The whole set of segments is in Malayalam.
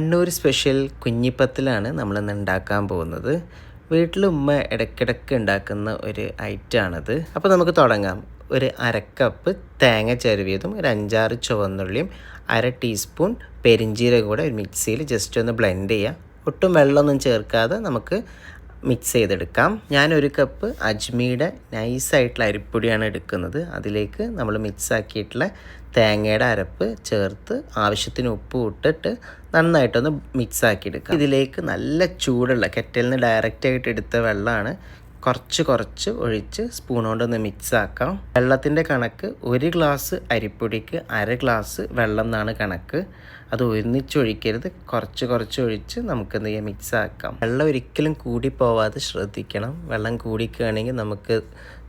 കണ്ണൂർ സ്പെഷ്യൽ കുഞ്ഞിപ്പത്തിലാണ് നമ്മളിന്ന് ഉണ്ടാക്കാൻ പോകുന്നത്. വീട്ടിൽ ഉമ്മ ഇടയ്ക്കിടയ്ക്ക് ഉണ്ടാക്കുന്ന ഒരു ഐറ്റമാണിത് അപ്പോൾ നമുക്ക് തുടങ്ങാം. ഒരു അരക്കപ്പ് തേങ്ങ ചരുവിയതും ഒരു അഞ്ചാറ് ചുവന്നുള്ളിയും അര ടീസ്പൂൺ പെരിഞ്ചീരകം കൂടെ ഒരു മിക്സിയിൽ ജസ്റ്റ് ഒന്ന് ബ്ലെൻഡ് ചെയ്യുക ഒട്ടും വെള്ളമൊന്നും ചേർക്കാതെ നമുക്ക് മിക്സ് ചെയ്തെടുക്കാം. ഞാൻ ഒരു കപ്പ് അജ്മിയുടെ നൈസായിട്ടുള്ള അരിപ്പൊടിയാണ് എടുക്കുന്നത്. അതിലേക്ക് നമ്മൾ മിക്സ് ആക്കിയിട്ടുള്ള തേങ്ങയുടെ അരപ്പ് ചേർത്ത് ആവശ്യത്തിന് ഉപ്പ് ഇട്ടിട്ട് നന്നായിട്ടൊന്ന് മിക്സ് ആക്കിയെടുക്കാം ഇതിലേക്ക് നല്ല ചൂടുള്ള കെറ്റലിൽ നിന്ന് ഡയറക്റ്റായിട്ട് എടുത്ത വെള്ളമാണ് കുറച്ച് കുറച്ച് ഒഴിച്ച് സ്പൂൺ കൊണ്ടൊന്ന് മിക്സ് ആക്കാം. വെള്ളത്തിന്റെ കണക്ക് ഒരു ഗ്ലാസ് അരിപ്പൊടിക്ക് അര ഗ്ലാസ് വെള്ളം എന്നാണ് കണക്ക്. അത് ഒന്നിച്ച് ഒഴിക്കരുത്. കുറച്ച് കുറച്ച് ഒഴിച്ച് നമുക്ക് എന്ത് ചെയ്യാം? മിക്സ് ആക്കാം. വെള്ളം ഒരിക്കലും കൂടി പോവാതെ ശ്രദ്ധിക്കണം. വെള്ളം കൂടിക്കുകയാണെങ്കിൽ നമുക്ക്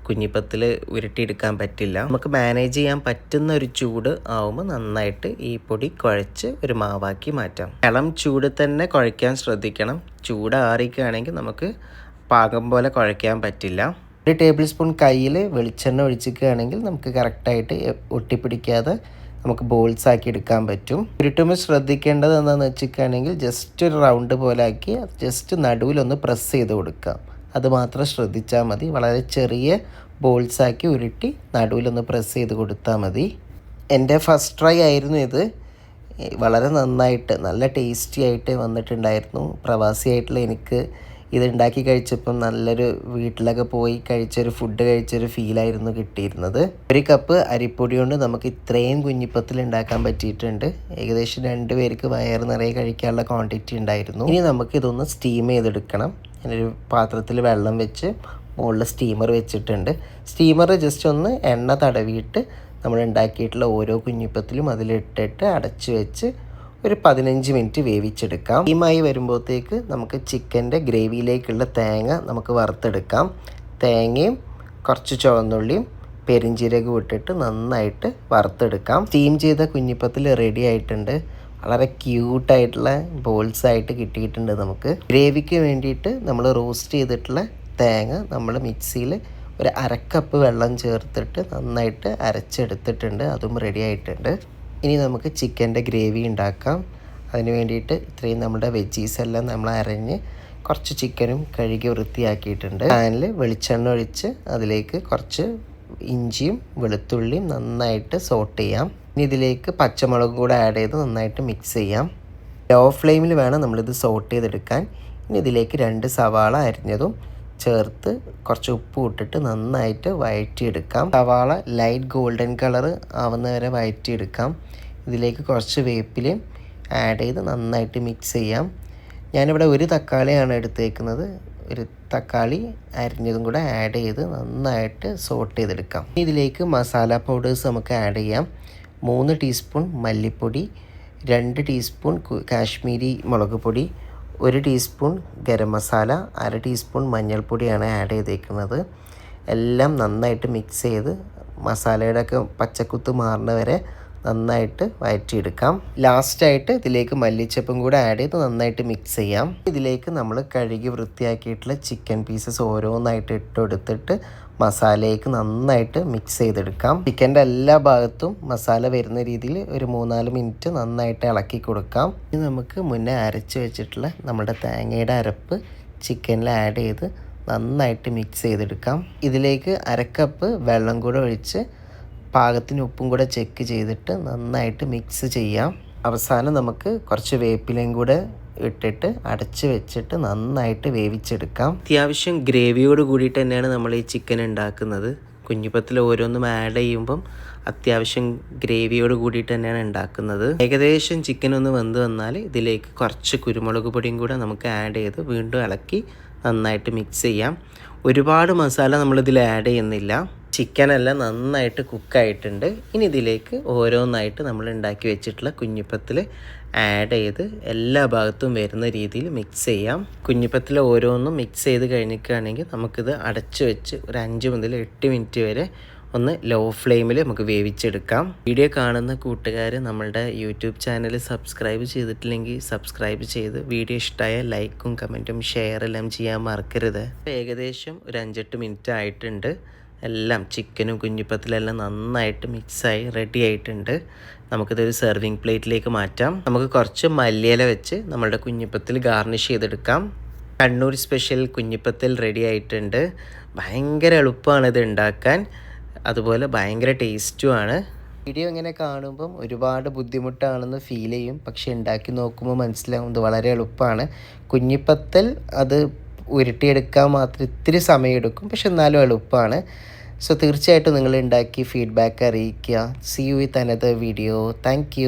കുഞ്ഞിപ്പത്തിൽ ഉരുട്ടിയെടുക്കാൻ പറ്റില്ല. നമുക്ക് മാനേജ് ചെയ്യാൻ പറ്റുന്ന ഒരു ചൂട് ആവുമ്പോൾ നന്നായിട്ട് ഈ പൊടി കുഴച്ച് ഒരു മാവാക്കി മാറ്റാം. ഇളം ചൂട് തന്നെ കുഴയ്ക്കാൻ ശ്രദ്ധിക്കണം. ചൂടാറിക്കുകയാണെങ്കിൽ നമുക്ക് പാകം പോലെ കുഴയ്ക്കാൻ പറ്റില്ല. ഒരു ടേബിൾ സ്പൂൺ കയ്യിൽ വെളിച്ചെണ്ണ ഒഴിച്ചിക്കുകയാണെങ്കിൽ നമുക്ക് കറക്റ്റായിട്ട് ഒട്ടിപ്പിടിക്കാതെ നമുക്ക് ബോൾസ് ആക്കി എടുക്കാൻ പറ്റും. ഉരുട്ടുമ്പോൾ ശ്രദ്ധിക്കേണ്ടത് എന്താണെന്ന് വെച്ചിരിക്കുകയാണെങ്കിൽ ജസ്റ്റ് ഒരു റൗണ്ട് പോലെ ആക്കി ജസ്റ്റ് നടുവിലൊന്ന് പ്രസ് ചെയ്ത് കൊടുക്കാം അത് മാത്രം ശ്രദ്ധിച്ചാൽ മതി. വളരെ ചെറിയ ബോൾസ് ആക്കി ഉരുട്ടി നടുവിലൊന്ന് പ്രസ് ചെയ്ത് കൊടുത്താൽ മതി. എന്റെ ഫസ്റ്റ് ട്രൈ ആയിരുന്നു ഇത്. വളരെ നന്നായിട്ട് നല്ല ടേസ്റ്റി ആയിട്ട് വന്നിട്ടുണ്ടായിരുന്നു. പ്രവാസിയായിട്ടുള്ള എനിക്ക് ഇത് ഉണ്ടാക്കി കഴിച്ചപ്പം നല്ലൊരു വീട്ടിലൊക്കെ പോയി കഴിച്ചൊരു ഫുഡ് കഴിച്ചൊരു ഫീലായിരുന്നു കിട്ടിയിരുന്നത്. ഒരു കപ്പ് അരിപ്പൊടി കൊണ്ട് നമുക്ക് ഇത്രയും കുഞ്ഞിപ്പത്തിൽ ഉണ്ടാക്കാൻ പറ്റിയിട്ടുണ്ട്. ഏകദേശം രണ്ട് പേർക്ക് വയറ് നിറയെ കഴിക്കാനുള്ള ക്വാണ്ടിറ്റി ഉണ്ടായിരുന്നു. ഇനി നമുക്ക് ഇതൊന്ന് സ്റ്റീം ചെയ്തെടുക്കണം. ഞാനൊരു പാത്രത്തിൽ വെള്ളം വെച്ച് മുകളിൽ സ്റ്റീമർ വെച്ചിട്ടുണ്ട്. സ്റ്റീമർ ജസ്റ്റ് ഒന്ന് എണ്ണ തടവിയിട്ട് നമ്മൾ ഉണ്ടാക്കിയിട്ടുള്ള ഓരോ കുഞ്ഞിപ്പത്തിലും അതിലിട്ടിട്ട് അടച്ച് വെച്ച് ഒരു പതിനഞ്ച് മിനിറ്റ് വേവിച്ചെടുക്കാം. സ്റ്റീമായി വരുമ്പോഴത്തേക്ക് നമുക്ക് ചിക്കന്റെ ഗ്രേവിയിലേക്കുള്ള തേങ്ങ നമുക്ക് വറുത്തെടുക്കാം. തേങ്ങയും കുറച്ച് ചുവന്നുള്ളിയും പെരിഞ്ചീരകം ഇട്ടിട്ട് നന്നായിട്ട് വറുത്തെടുക്കാം. സ്റ്റീം ചെയ്ത കുഞ്ഞിപ്പത്തിൽ റെഡി ആയിട്ടുണ്ട്. വളരെ ക്യൂട്ടായിട്ടുള്ള ബോൾസ് ആയിട്ട് കിട്ടിയിട്ടുണ്ട് നമുക്ക്. ഗ്രേവിക്ക് വേണ്ടിയിട്ട് നമ്മൾ റോസ്റ്റ് ചെയ്തിട്ടുള്ള തേങ്ങ നമ്മൾ മിക്സിയിൽ ഒരു അരക്കപ്പ് വെള്ളം ചേർത്തിട്ട് നന്നായിട്ട് അരച്ചെടുത്തിട്ടുണ്ട്. അതും റെഡി ആയിട്ടുണ്ട്. ഇനി നമുക്ക് ചിക്കന്റെ ഗ്രേവി ഉണ്ടാക്കാം. അതിന് വേണ്ടിയിട്ട് ഇത്രയും നമ്മുടെ വെജീസ് എല്ലാം നമ്മൾ അരഞ്ഞ് കുറച്ച് ചിക്കനും കഴുകി വൃത്തിയാക്കിയിട്ടുണ്ട്. പാനിൽ വെളിച്ചെണ്ണ ഒഴിച്ച് അതിലേക്ക് കുറച്ച് ഇഞ്ചിയും വെളുത്തുള്ളിയും നന്നായിട്ട് സോട്ട് ചെയ്യാം. ഇനി ഇതിലേക്ക് പച്ചമുളകും കൂടെ ആഡ് ചെയ്ത് നന്നായിട്ട് മിക്സ് ചെയ്യാം. ലോ ഫ്ലെയിമിൽ വേണം നമ്മളിത് സോട്ട് ചെയ്തെടുക്കാൻ. ഇനി ഇതിലേക്ക് രണ്ട് സവാള അരിഞ്ഞതും ചേർത്ത് കുറച്ച് ഉപ്പ് ഇട്ടിട്ട് നന്നായിട്ട് വഴറ്റിയെടുക്കാം സവാള ലൈറ്റ് ഗോൾഡൻ കളർ ആവുന്നവരെ വഴറ്റിയെടുക്കാം ഇതിലേക്ക് കുറച്ച് വേപ്പിലയും ആഡ് ചെയ്ത് നന്നായിട്ട് മിക്സ് ചെയ്യാം. ഞാനിവിടെ ഒരു തക്കാളിയാണ് എടുത്തേക്കുന്നത്. ഒരു തക്കാളി അരിഞ്ഞതും കൂടെ ആഡ് ചെയ്ത് നന്നായിട്ട് സോട്ട് ചെയ്തെടുക്കാം. ഇതിലേക്ക് മസാല പൗഡേഴ്സ് നമുക്ക് ആഡ് ചെയ്യാം. മൂന്ന് ടീസ്പൂൺ മല്ലിപ്പൊടി രണ്ട് ടീസ്പൂൺ കാശ്മീരി മുളക് പൊടി ഒരു ടീസ്പൂൺ ഗരം മസാല അര ടീസ്പൂൺ മഞ്ഞൾപ്പൊടിയാണ് ആഡ് ചെയ്തേക്കുന്നത്. എല്ലാം നന്നായിട്ട് മിക്സ് ചെയ്ത് മസാലയുടെ ഒക്കെ പച്ചക്കുത്ത് മാറുന്ന വരെ നന്നായിട്ട് വഴറ്റിയെടുക്കാം ലാസ്റ്റായിട്ട് ഇതിലേക്ക് മല്ലിച്ചപ്പും കൂടെ ആഡ് ചെയ്ത് നന്നായിട്ട് മിക്സ് ചെയ്യാം. ഇതിലേക്ക് നമ്മൾ കഴുകി വൃത്തിയാക്കിയിട്ടുള്ള ചിക്കൻ പീസസ് ഓരോന്നായിട്ട് ഇട്ടെടുത്തിട്ട് മസാലയ്ക്ക് നന്നായിട്ട് മിക്സ് ചെയ്തെടുക്കാം. ചിക്കന്റെ എല്ലാ ഭാഗത്തും മസാല വരുന്ന രീതിയിൽ ഒരു മൂന്നാൽ മിനിറ്റ് നന്നായിട്ട് ഇളക്കി കൊടുക്കാം. ഇനി നമുക്ക് മുന്നേ അരച്ച് വെച്ചിട്ടുള്ള നമ്മുടെ തേങ്ങയുടെ അരപ്പ് ചിക്കനിൽ ആഡ് ചെയ്ത് നന്നായിട്ട് മിക്സ് ചെയ്തെടുക്കാം. ഇതിലേക്ക് അരക്കപ്പ് വെള്ളം കൂടെ ഒഴിച്ച് പാകത്തിന് ഉപ്പും കൂടെ ചെക്ക് ചെയ്തിട്ട് നന്നായിട്ട് മിക്സ് ചെയ്യാം. അവസാനം നമുക്ക് കുറച്ച് വേപ്പിലയും കൂടെ ഇട്ടിട്ട് അടച്ച് വെച്ചിട്ട് നന്നായിട്ട് വേവിച്ചെടുക്കാം. അത്യാവശ്യം ഗ്രേവിയോട് കൂടിയിട്ട് തന്നെയാണ് നമ്മൾ ഈ ചിക്കൻ ഉണ്ടാക്കുന്നത്. കുഞ്ഞിപ്പത്തിൽ ഓരോന്നും ആഡ് ചെയ്യുമ്പം അത്യാവശ്യം ഗ്രേവിയോട് കൂടിയിട്ട് തന്നെയാണ് ഉണ്ടാക്കുന്നത്. ഏകദേശം ചിക്കൻ ഒന്ന് വെന്ത് വന്നാൽ ഇതിലേക്ക് കുറച്ച് കുരുമുളക് പൊടിയും കൂടെ നമുക്ക് ആഡ് ചെയ്ത് വീണ്ടും ഇളക്കി നന്നായിട്ട് മിക്സ് ചെയ്യാം. ഒരുപാട് മസാല നമ്മളിതിൽ ആഡ് ചെയ്യുന്നില്ല. ചിക്കനെല്ലാം നന്നായിട്ട് കുക്കായിട്ടുണ്ട്. ഇനി ഇതിലേക്ക് ഓരോന്നായിട്ട് നമ്മൾ ഉണ്ടാക്കി വെച്ചിട്ടുള്ള കുഞ്ഞിപ്പത്തിൽ ആഡ് ചെയ്ത് എല്ലാ ഭാഗത്തും വരുന്ന രീതിയിൽ മിക്സ് ചെയ്യാം. കുഞ്ഞിപ്പത്തിൽ ഓരോന്നും മിക്സ് ചെയ്ത് കഴിഞ്ഞിരിക്കുകയാണെങ്കിൽ നമുക്കിത് അടച്ചു വെച്ച് ഒരു അഞ്ച് മുതൽ എട്ട് മിനിറ്റ് വരെ ഒന്ന് ലോ ഫ്ലെയിമിൽ നമുക്ക് വേവിച്ചെടുക്കാം. വീഡിയോ കാണുന്ന കൂട്ടുകാർ നമ്മളുടെ യൂട്യൂബ് ചാനൽ സബ്സ്ക്രൈബ് ചെയ്തിട്ടില്ലെങ്കിൽ സബ്സ്ക്രൈബ് ചെയ്ത് വീഡിയോ ഇഷ്ടമായ ലൈക്കും കമന്റും ഷെയർ എല്ലാം ചെയ്യാൻ മറക്കരുത്. ഏകദേശം ഒരു അഞ്ചെട്ട് മിനിറ്റ് ആയിട്ടുണ്ട്. എല്ലാം ചിക്കനും കുഞ്ഞിപ്പത്തിലെല്ലാം നന്നായിട്ട് മിക്സായി റെഡി ആയിട്ടുണ്ട് നമുക്കിതൊരു സെർവിങ് പ്ലേറ്റിലേക്ക് മാറ്റാം. നമുക്ക് കുറച്ച് മല്ലിയില വെച്ച് നമ്മളുടെ കുഞ്ഞിപ്പത്തിൽ ഗാർണിഷ് ചെയ്തെടുക്കാം. കണ്ണൂർ സ്പെഷ്യൽ കുഞ്ഞിപ്പത്തിൽ റെഡി ആയിട്ടുണ്ട്. ഭയങ്കര എളുപ്പമാണ് ഇത് ഉണ്ടാക്കാൻ. അതുപോലെ ഭയങ്കര ടേസ്റ്റുമാണ് വീഡിയോ ഇങ്ങനെ കാണുമ്പം ഒരുപാട് ബുദ്ധിമുട്ടാണെന്ന് ഫീൽ ചെയ്യും. പക്ഷെ ഉണ്ടാക്കി നോക്കുമ്പോൾ മനസ്സിലാവും ഇത് വളരെ എളുപ്പമാണ്. കുഞ്ഞിപ്പത്തൽ അത് ഉരുട്ടിയെടുക്കാൻ മാത്രം ഇത്തിരി സമയമെടുക്കും. പക്ഷെ എന്നാലും എളുപ്പമാണ്. സോ തീർച്ചയായിട്ടും നിങ്ങൾ ഉണ്ടാക്കി ഫീഡ്ബാക്ക് അറിയിക്കുക see you with another video thank